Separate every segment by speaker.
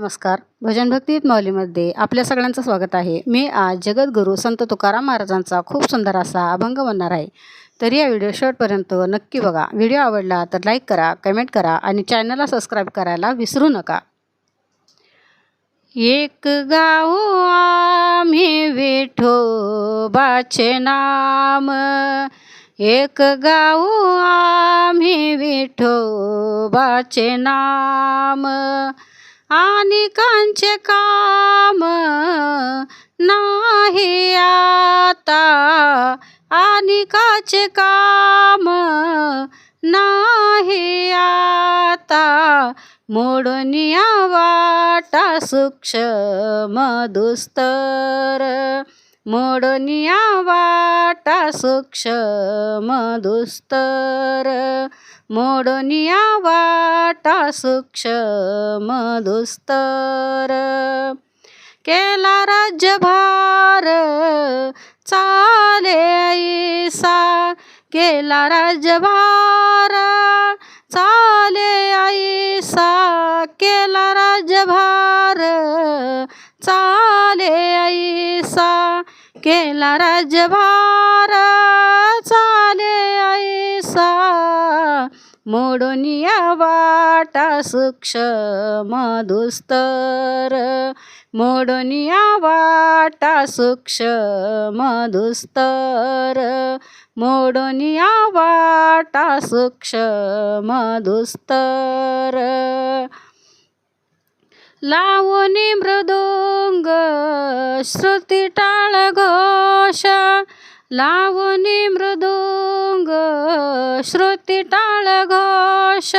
Speaker 1: नमस्कार. भजन भक्ती माऊलीमध्ये आपल्या सगळ्यांचं स्वागत आहे. मी आज जगद्गुरू संत तुकाराम महाराजांचा खूप सुंदर असा अभंग म्हणणार आहे. तर या व्हिडिओ शेवटपर्यंत नक्की बघा. व्हिडिओ आवडला तर लाईक करा कमेंट करा आणि चॅनलला सबस्क्राईब करायला विसरू नका. एक गाव आम्ही विठोबाचे नाम. एक गाव आम्ही विठोबाचे नाम. आणि कांचे काम नाही आता. आणि काचे काम नाही आता. मोडनिया वाटा सूक्ष्म दुस्तर. मोडनिया वाटा सूक्ष्म दुस्तर. मोडनिया वाटा सूक्ष्म दुस्तर केला राज्यभार चाले ऐसा केला राज्यभार चाले ऐसा केला राज्यभार चाले ऐसा केला राज्यभार चाले ऐसा मोडनिया वाटा सूक्ष्म दुस्तर. मोडनिया वाटा सूक्ष्म दुस्तर. मोडनिया वाटा सूक्ष्म दुस्तर. लावणी मृदुंग श्रुती टाळ घोष लावणी मृदुंग श्रुती टाळ घोष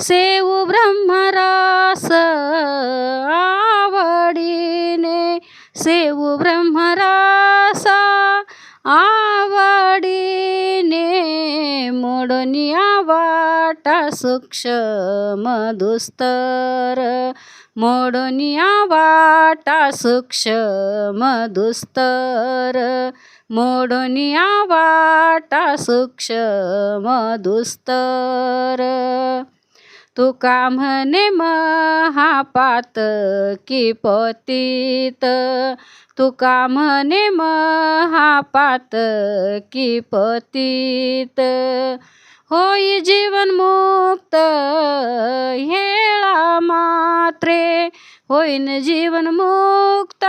Speaker 1: सेऊ ब्रह्मरास आवडीने सेऊ ब्रह्मरास आ मोडनिया वाटा सूक्ष्म दुस्तर. मोडनिया वाटा सूक्ष्म दुस्तर. मोडनिया वाटा सूक्ष्म दुस्तर. तुका म्हणे महापात की पतीत. तुका म्हणे महापात की पतीत. होई जीवन मुक्त हेळा मात्रे. होईन जीवन मुक्त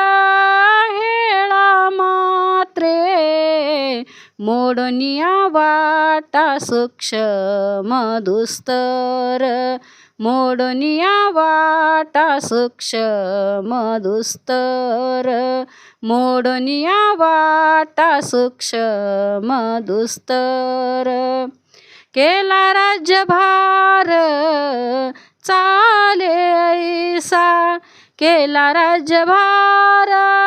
Speaker 1: मोडनिया वाटा सूक्ष्म दुस्तर. मोडनिया वाटा सूक्ष्म दुस्तर. मोडनिया वाटा सूक्ष्म दुस्तर. केला राज्यभार चाले ऐसा. केला राज्यभार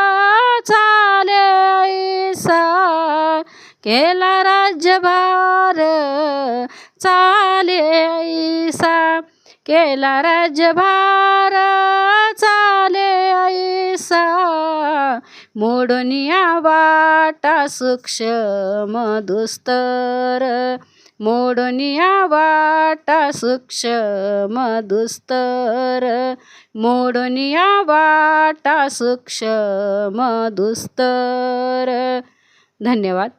Speaker 1: केला राज्यभार चाले ऐसा केला राज्यभार चाले ऐसा मोडनिया वाटा सूक्ष्म दुस्तर. मोडनिया वाटा सूक्ष्म दुस्तर. मोडनिया वाटा सूक्ष्म दुस्तर. धन्यवाद.